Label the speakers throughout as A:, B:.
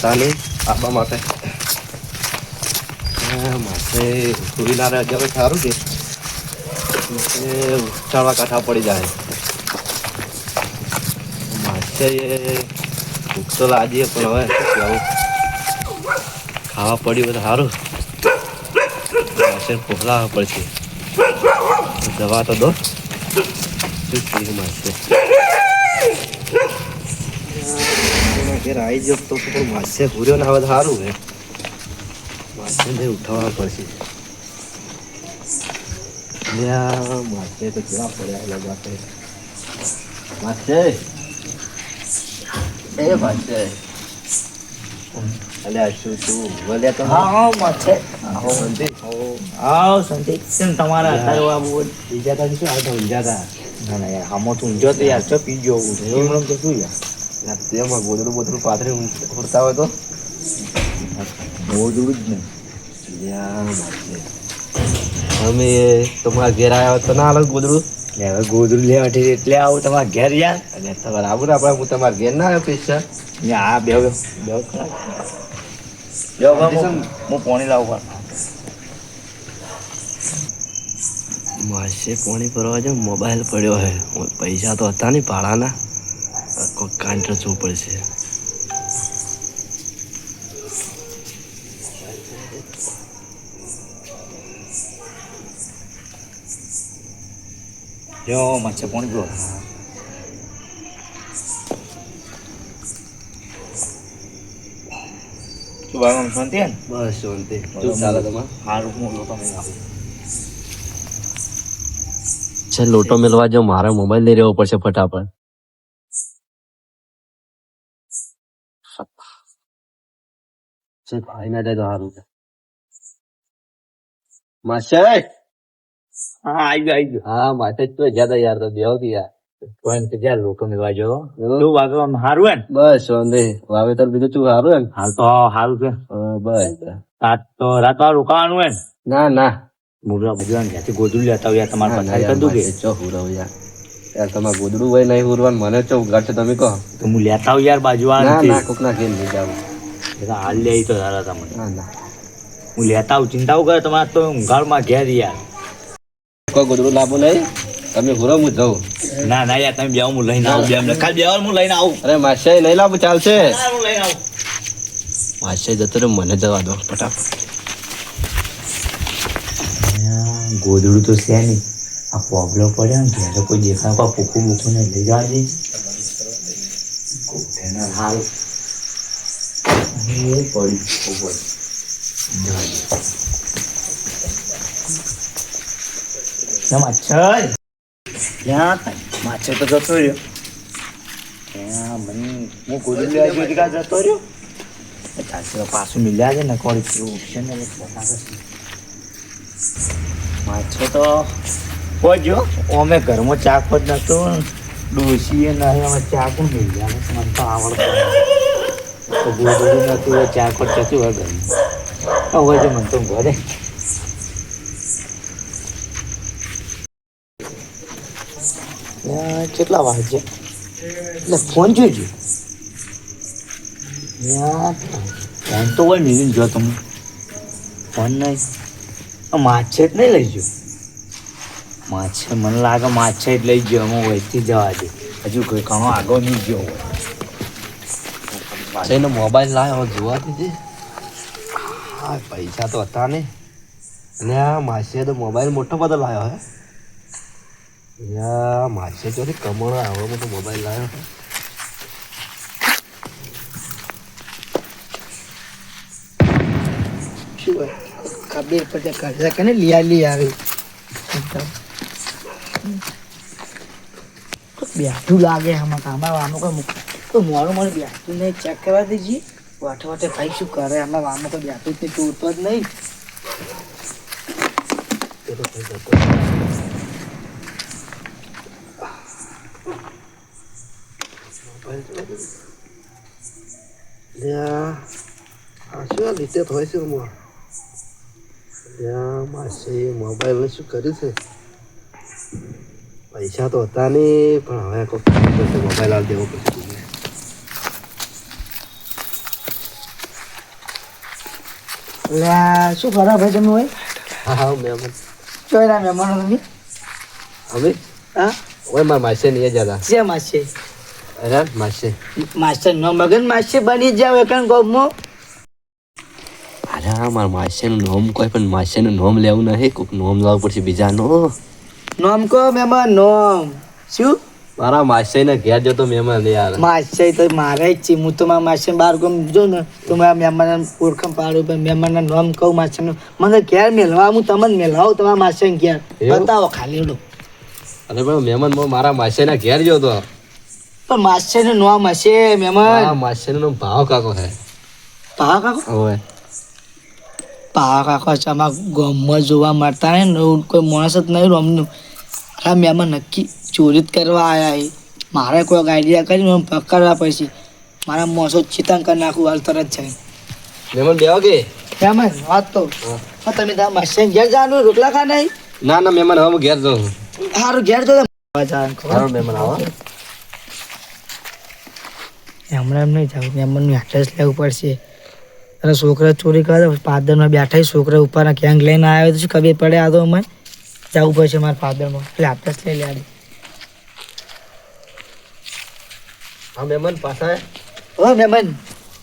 A: હતા નહીં આપવા માટે સુઈ ના રહે હવે સારું છે ચાળવા કાંઠા પડી જાય માથે ભૂખ તો લાગીએ પણ હવે શું કહેવું ખાવા પડ્યું બધું સારું માથે પોખલાવા પડશે દવા તો દો શું માથે ઘેર આવી ગયો તો પણ માસે પૂર્યો ને હવે સારું હે. માસે ને ઉઠાવવા પડશે. માસે તો કેવા પડ્યા લોકો માસે. એ માસે. અલ્યા શું તું બોલ્યા તો?
B: હા
A: મંદિર
B: આવ સંદીપ. છે તમારા અત્યારે આવું
A: બીજા તા શું? આવતા ઊંઝા તા.
B: ના ના યાર આમાં તો ઊંઝો તો યાર ચો પી ગયો હું તો શું યાર,
A: તેમાં ગોદડું બોદડું પાથરી ઉડતા હોય તો?
B: બહુ જ નહીં.
A: અમે તમારા ઘેર આવ્યા તો ના હાલ ગોદડું.
B: હવે ગોદરું લેવા એટલે આવું તમારા ઘેર યાર.
A: અને તમારે આવું ને આપણે હું તમારા ઘેર ના આવ્યો પૈસા?
B: આ બે બે બે હું હું લાવું લાવું
A: માસે પાણી ભરવા જાઉં મોબાઈલ પડ્યો હે. પૈસા તો હતા નહીં ભાડાના. કોઈ કાંડ રચવું પડશે.
B: પાણી શું ભાઈ આમ શાંતિ ને?
A: બસ શાંતિ. શું ચાલે તમારે?
B: સારું હું લોટો મેં આપું
A: છે લોટો મેળવા જો મારે મોબાઈલ લઈ રહેવો પડશે ફટાફટ. છે ભાઈ ના જાય તો સારું છે માસે
B: હા આવી ગયો આવી ગયો
A: હા તો જ્યાદા યાર તો
B: પણ લોકો જો શું સારું હે
A: બસ વાવેતર બીજું શું સારું
B: હાલ તો સારું છે
A: બસ
B: રાત તો રાત વાર રોકાવાનું હે ને
A: ના
B: મુરવા બધું ત્યાંથી ગોદડું લેતા હોય યાર તમારે પથારી કરી દઉં કે
A: ચો હુરવ યાર યાર તમારે ગોદડું હોય નહીં હુરવાનું મને ચો ઘર છે તમે કહો
B: તો હું લેતા આવું યાર બાજુ
A: ના ના કોક ના ઘેર લઈ જાવ
B: તો હાલ લે તો સારા તમને. હું લેતા આવું ચિંતાઓ કરે? તમારે તો ઊંઘાડમાં ઘેર યાર.
A: કોઈ ગોદડું લાભો લઈ તમે હુરો હું જઉં.
B: ના ના યાર તમે બે હું લઈને આવું બે અમને કાલ બે હું લઈને આવું.
A: અરે માસે લઈ લાવું ચાલશે.
B: હું લઈને આવું.
A: માસે જતો રહ્યો મને જવા દો ફટાફટ.
B: ગોદડું તો છે નહીં. આ પોબલો પડ્યો ને ઘેર કોઈ દેખાય કોઈ ભૂખું ભૂખું ને લઈ જવા દે. હાલ એ પડી. ના, માછર ક્યાં? માછર તો જતો રહ્યો ત્યાં મને હું ગોદડું લેવા ગયો કાં જતો રહ્યો તારે પાછું મિલ્યા છે ને કોઈ કેવું છે ને એટલે પોતા કરશે. માછો તો પોજો અમે ઘરમાં ચાકો જ નતો ડોસીએ નહીં અમે ચાકુ મિલ ગયા મને તો આવડતું નથી. તો ગોદડું નતું એ ચાકો જ હોય હવે જો મને તો ઘરે. કેટલા વાગે એટલે ફોન જોઈજો ફોન તો હોય મિલીને જો તમે. ફોન નહીં. આ માછે નહીં લઈ જો માછે, મને લાગે માછે લઈ ગયો હું વહીથી જવા દે. હજુ ઘણો આગળ નહીં ગયો
A: એનો મોબાઈલ લાવ્યો જોવા દીધી હા પૈસા તો હતા ને અને આ માસીએ તો મોબાઈલ મોટો બધો લાવ્યો હે યા માસીએ ચોથી કમળો આવો બધો મોબાઈલ લાવ્યો હે
C: ખબર પડે કરજા કને લિયા લી આવી બેઠું લાગે આમાં આમાં આમાં કોઈ મૂક તો મોડું મોડું બેસતું નહીં ચેક કરવા દેજે. વાઠે વાઠે ભાઈ શું કરે આમાં આમાં તો બેસતું જ નહીં ટૂરતો જ નહીં.
A: લીધે હોય છે માસી મોબાઈલ શું કર્યું છે? પૈસા તો હતા નહીં, પણ હવે કોઈ મોબાઈલ આલ દેવો પડશે.
C: લ્યા, શું કરો ભાઈ તમે હોય?
A: હા હા મહેમાન
C: ચોયના મહેમાનો તમે?
A: અમે?
C: હા?
A: ઓય મારા માસે નહીં જતા.
C: છે માસે?
A: અરે માસે.
C: માસ્ટર નો મગન માસે બની જાવ એકણ ગોમમાં?
A: અરે મારા માસેનું નોમ કોઈ પણ માસેનું નોમ લેવું નહીં. કોઈક નોમ લાવવું પડશે બીજાનો.
C: નોમ કો મહેમાન નોમ. શું?
A: મારા માસેને ઘેર જતો મહેમાન યાર
C: માસી તો મારે જ છે. હું તો મારા માસી બહાર ગમ જો ને તો મારા મહેમાન ઓળખમ પાડું પણ મહેમાનના નામ કહું માસે મને ઘેર મેળવા હું તમને મેળવાવું તમારા માસી ઘેર? બતાવો ખાલી એડો
A: અરે પણ મહેમાન મારા મારા માસેના ઘેર જતો. તો
C: પણ માસી નું નામ હશે
A: મારા
C: માસી
A: નું ભાવ કાકો હે
C: ભાવ કાકો?
A: હોય
C: પા કાકો છે. આમાં ગામમાં જોવા મળતા ને કોઈ માણસ જ નહીં રમનું આ મહેમાન નક્કી ચોરી જ કરવા આવ્યા એ મારે કોઈક આઈડિયા કરીને હું પકડવા પડશે. મારા મોસો ચિતંગ કરી નાખું હાલ તરત છે
A: મહેમાન બેહો કે?
C: મહેમાન વાત તો. હા, તમે તારા મશીન ઘેર જવાનું રોટલા ખા નહીં
A: ના ના મેમન હવે હું ઘેર જાઉં
C: સારું ઘેર જો
A: સારો મહેમાન આવો.
C: હમણાં એમ નહીં જવું મહેમાનનું એડ્રેસ લેવું પડશે. અરે છોકરા ચોરી કરે પાદરમાં બેઠા છોકરા ઉપરના ગેંગ લઈને આવ્યો તો શું ખબર પડે આ તો અમે જવું પડશે મારા ફાધરમાં એટલે એડ્રેસ લઈ લે
A: હા મહેમાન પાછા
C: હો. મહેમાન.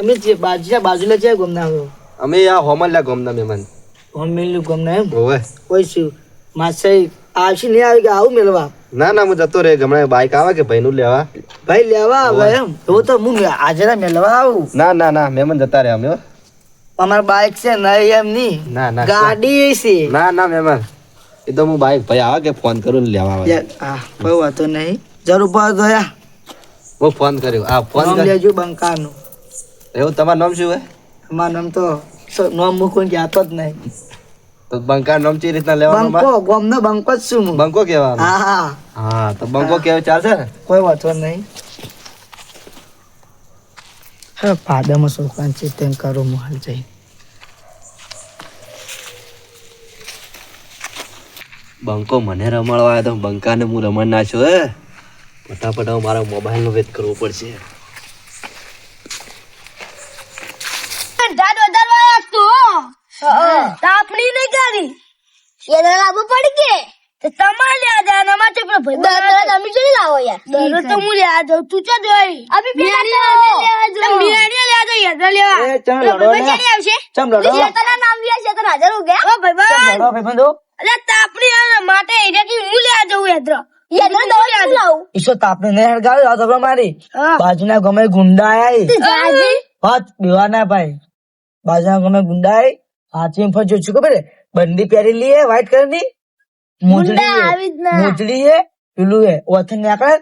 C: અમે જે બાજુ બાજુલા છે ગમના હો
A: અમે આ હોમલ્યા ગમના મહેમાન.
C: હોમ મેલું ગમના એમ?
A: ઓવે
C: કોઈ શું? માસે આવશે નહીં આવી કે આવું મેળવા?
A: ના ના હું જતો રે ગમણે બાઈક આવે કે ભાઈનું લેવા?
C: ભાઈ લેવા આવે એમ. તો તો હું હાજરા મેળવા આવું.
A: ના ના ના મહેમાન જતા રે અમે હો.
C: અમાર બાઈક છે નહીં એમ નહીં.
A: ના ના.
C: ગાડી છે.
A: ના ના મહેમાન. એ તો હું બાઈક ભાઈ આવે કે ફોન કરું ને લેવા આવે.
C: યાર, આ કોઈ વાતો નહીં. જરૂર પડે તો યા.
A: હું ફોન કર્યો. આ ફોન
C: લેજો બંકાનું.
A: એવું તમારું નામ શું હોય
C: અમારું નામ તો નામ હું જાતો જ નહીં.
A: તો બંકા નામ ચી રીતના લેવાનું
C: બંકો ગોમનો બંકો જ શું
A: બંકો કહેવાનું?
C: હા હા.
A: હા તો બંકો કેવો ચાલશે ને?
C: કોઈ વાતો નહીં. હા પાદામાં છોકરાને છે તેમ કરું હું હાલ જઈ.
A: બંકો મને રમાડવા આવ્યો તો બંકાને હું રમણ ના છું હે. ફટાફટ હવે મારા મોબાઈલનો વેત કરવો પડશે.
D: તાપણી નહીં કરી. એને લાવવું પડી કે? તમારે લ્યા જા ને અમારે ભાઈ તમે જોઈ લાવો યાર? દરરોજ તો હું લ્યા જાઉં તું ચા જોઈ. અભી બિયાણી લેવા યાર
C: એ ચમ લડો
D: ભાઈ આવશે?
C: ચમ લડો
D: શેતાના નામ વ્યા શેતન હાજર હો ઓ ભાઈ
C: લડો ભાઈબંધો
D: અલે તાપણી માટે એરિયાથી હું લેવા જાઉં યાર યાર દવા લાવું
C: ઈશો તાપને નહીં હળગાવ્યો આ તો મારી. બાજુના ગમે ગુંડા આયા ના ભાઈ. બાજુના ગમે ગુંડા આય હાથી જો છું ખબર બંદી પહેરી લી વ્હાઈટ કલરની. મોજડી હે
D: આવી જ ના.
C: મોજડી હે પેલું હે ઓથન નીકળે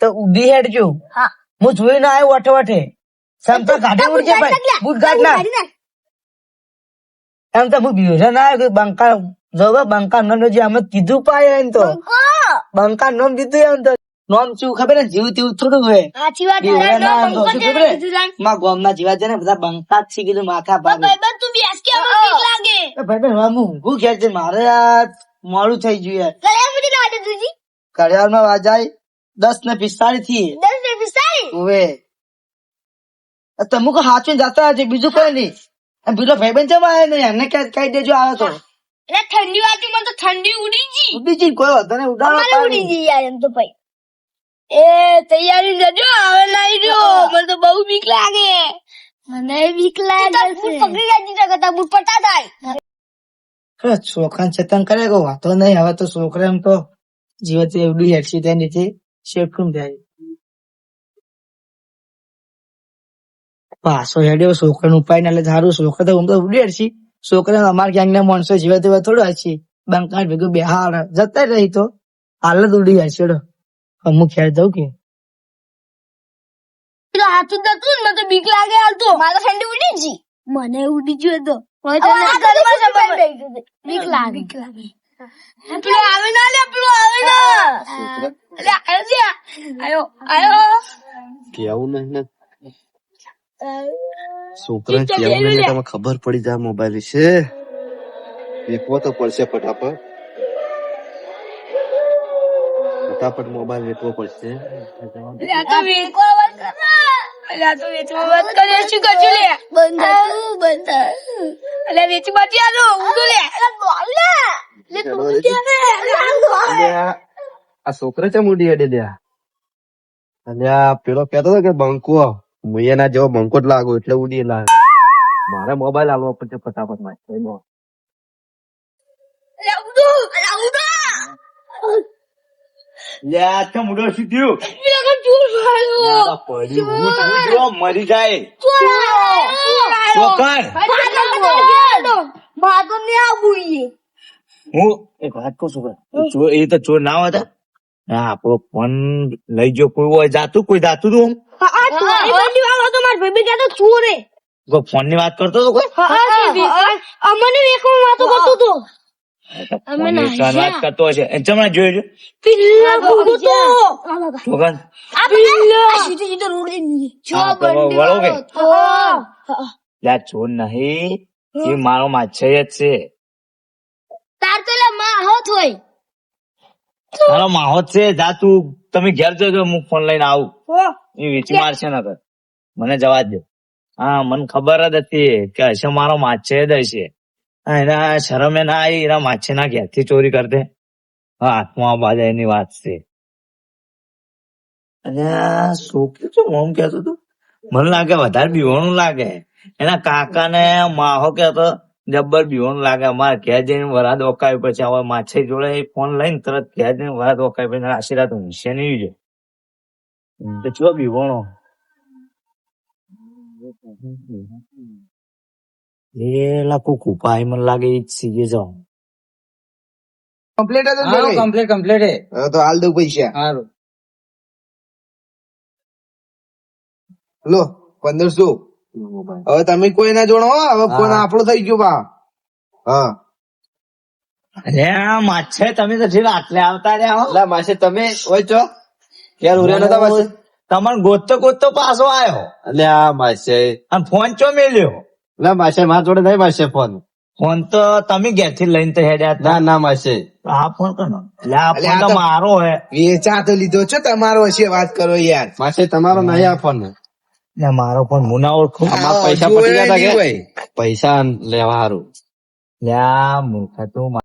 C: તો ઉડી હેડજો.
D: હું.
C: જોઈ ના આવ્યો વઠે વઠે સમતા કાઢી ઉડજે ભાઈ. બુટ ના. એમ તો હું બીજો ના આવ્યો કે બંકા જો બંકા નામ જે અમે કીધું પાય એમ તો. બંકા નામ દીધું એમ તો. નામ શું ખબર ને જીવ તેવું થોડું હોય
D: સાચી વાત
C: બીજો
D: તારે
C: ના
D: નો
C: આવ્યો. માં ગામના છે ને બધા બંકા જ શીખી માથા ભાગે.
D: તું બેસ કે લાગે.
C: ભાઈ ભાઈ હું ઊંઘું ખેર છે? મારે આ મોડું થઈ ગયું
D: ઘડિયાળ
C: ઘડિયાળમાં વાજાય દસ ને પિસ્તાળીસથી.
D: દસ ને
C: તમે હાચું જતા હશે બીજું કોઈ નહીં. બીજો ભાઈ ભાઈબંધ જવા આવે નહીં? એમને ક્યાં કહી દેજો આવે તો.
D: એટલે ઠંડી વાતી મને તો ઠંડી ઉડી ગઈ
C: ઉડી ગઈ કોઈ વાંધો નહીં ઉડાડો
D: ઉડી ગઈ યાર એમ તો ભાઈ. એ તૈયારી જજો હવે લઈ જો. મને તો બહુ બીક લાગે. મને બીક લાગે છે. પકડી જતી દીધા કતા બુટ પટા થાય.
C: છોકરા ચેતન કરે કે વાતો નહીં હવે તો છોકરા એમ તો જીવત એવડી ત્યાં નીચે શેઠું જાય પાછો હેડ્યો છોકરાને ઉપાય ને એટલે સારું છોકરા તો ઉમદો તો ઉડી હેડસી છોકરા અમાર ગેંગ ના માણસો જીવે તેવા થોડા હશે બંકાટ ભેગું બેહાર જતા રહી તો હાલ જ ઉડી છેડો અમુક ખ્યાલ દઉં કે.
D: હાથું જ મને તો બીક લાગે હાલ તો. મારે ઠંડી ઉડી જી મને ઉડી ગયો તો. બીક લાગે. બીક લાગે. પેલો આવે ના લે પેલો આવે ના. એટલે આયો આયો. આયો.
A: કેવું નહીં છોકરા ને તમે ખબર પડી જાય મોબાઈલ વિશે વેકવો તો પડશે ફટાફટ. ફટાફટ મોબાઈલ વેચવો પડશે.
D: આ તો વેચવા વાત કરે એટલે આ તો વેચવા વાત કરે. શું કરશું લે? બંધ બંધ અલે વેચી બાચી આલો ઊંધો લે. અલે બોલ લે. લે તું કે ને
A: અલ્યા, આ છોકરા ચા મૂડી અડે પેલો કેતો હતો કે બંકો હું એના જેવો મંકોટ જ લાગુ એટલે ઉડી લાગે. મારે મોબાઈલ આલવો પડશે
B: ફટાફટમાં. હું મરી જાય. હું એક વાત કહું છું એ તો ચોર ના હતા. હા આપણો ફોન લઈ જો કોઈ હોય જાતું કોઈ જાતું તું ફોનની વાત કરતો હતો કોઈ?
D: અમને વેકમાં વાતો કરતો
B: હશે જોયો છો? ચોર નહીં. એ મારો માછય જ છે.
D: તાર તો લે માં હોત હોય.
B: મારો માહોત છે જા તું. તમે ઘેર જજો હું ફોન લઈને આવું. એ વીચી મારશે ને મને જવા દો હા મને ખબર જ હતી કે હશે મારો માછે જ હશે. એના શરમે ના આવી એના માછે ના ઘેરથી ચોરી કરતે હા હાથમાં બાજે એની વાત છે. અને શું છોકરી શું ઓમ કેતો તું મને લાગે વધારે બીવાનું લાગે. એના કાકા ને માહો કેતો જબ્બર બીવાનું લાગે. અમારે ઘેર જઈને વરાદ ઓકાવી પછી આવા માછે જોડે એ ફોન લઈને તરત ઘેર જઈને વરાદ ઓકાવી પછી આશીર્વાદ ઊંઘશે નહીં જો તો ચો બીવાનો એ લાખો કુપાઈ મને લાગે ઈ જ સીગે જાઉં.
A: કમ્પ્લીટ હતો
E: હા કમ્પ્લીટ કમ્પ્લીટ હે
A: તો હાલ દઉં પૈસા.
E: સારું
A: લો પંદરસો. હવે તમે કોઈ ના જોડો હો. હવે ફોન આપણો થઈ ગયો બા. હા.
B: અરે માછે તમે તો ઠીક આટલે આવતા રહ્યા હો.
A: એટલે માછે તમે ઓય છો ક્યારે ઉર્યા નતા માસે
B: તમને ગોતતો ગોતતો પાછો આવ્યો
A: એટલે આ માછે.
B: અને ફોન ચો મેલ્યો?
A: એટલે માછે મારા જોડે નહીં માસે ફોન.
B: ફોન તો તમે ઘેરથી લઈને તો હેડ્યા
A: ના ના માસે
B: આ ફોન કરો એટલે આ ફોન તો મારો હે.
F: વેચા તો લીધો છો તમારો હશે વાત કરો યાર.
A: માસે તમારો નહીં આ ફોન.
B: ને મારો પણ હું ના ઓળખું.
A: આમાં પૈસા પતી ગયા
F: હતા
A: કે? પૈસા લેવા હારું.
B: લ્યા મૂર્ખા તું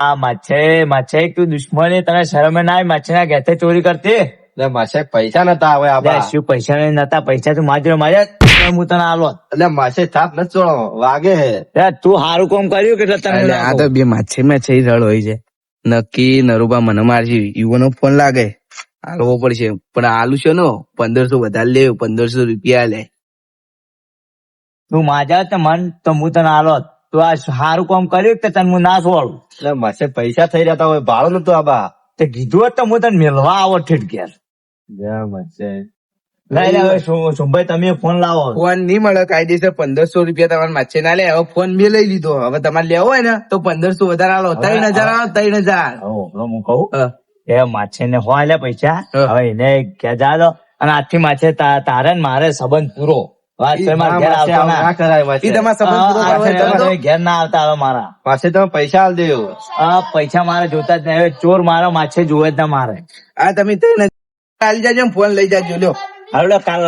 B: આ માછે માછે તું દુશ્મની તને શરમે ના આવી માછે ના ઘેતે ચોરી કરતી?
A: એટલે માસે પૈસા નતા આવે
B: લ્યા, શું પૈસા નહીં નતા પૈસા તું માજરો માજે હું તને આલો.
A: એટલે માસે થાપ નથી ચોળો વાગે હે.
B: તું હારું કામ કર્યું કે તને
F: આ તો બે માછી માં છે રળ હોય છે. નક્કી નરુબા મને મારજી યુવાનો ફોન લાગે. હાલવો પડશે. પણ આલુ છે નો પંદરસો વધારે લે પંદરસો રૂપિયા લે.
B: તું માજા તો મન તો હું તને આલો. તું આ સારું કામ કર્યું તો તને હું ના છોડું?
A: એટલે માસે પૈસા થઈ રહ્યા હોય ભાડો નતું બા.
B: તે કીધું હોત તો હું તને મેળવા આવો ઠેઠ ઘેર. લઈ લે હવે શું- તમે ફોન લાવો.
F: ફોન નહીં મળે કાયદેસર પંદરસો રૂપિયા તમારે માછે ના લે. હવે ફોન મેં લઈ લીધો. હવે તમારે લેવો હોય ને તો પંદરસો વધારે આલો. ત્રણ હજાર આલો ત્રણ હજાર.
B: હું કહું. એ માછે ને હો લે પૈસા? હવે એને ક્યાં જા દો. અને આજથી માછે તારે ને મારે સંબંધ પૂરો.
A: પૈસા આલ
B: મારે જોતા જ નહીં. ચોર મારો માછે જોવે જ ના મારે.
F: આ તમે આલી જાજો ફોન લઈ જાજો લ્યો.
B: હાલો કાલ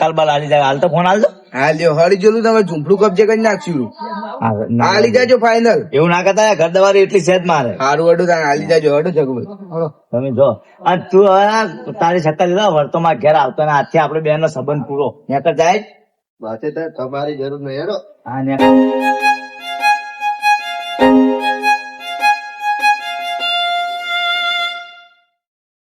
B: કાલ બાલ હાલી જાય હાલ તો ફોન આલજો.
F: હા લ્યો હળી જોલું તમે ઝૂંપડું કબજે કરી નાખશું.
B: હા, ના.
F: આલી જાજો ફાઈનલ
B: એવું ના કરતા ઘર દવારી એટલી છે જ મારે.
F: સારું હડું તારે આલી જાજો હડો જગભાઈ
B: તમે જો. અને તું હવે તારી છતાં લીધા વર્તો માં ઘેર આવતો ને આજથી આપડે બેન નો સંબંધ પૂરો. નેકર જાય.
A: તમારી જરૂર નહીં
B: હા નેકર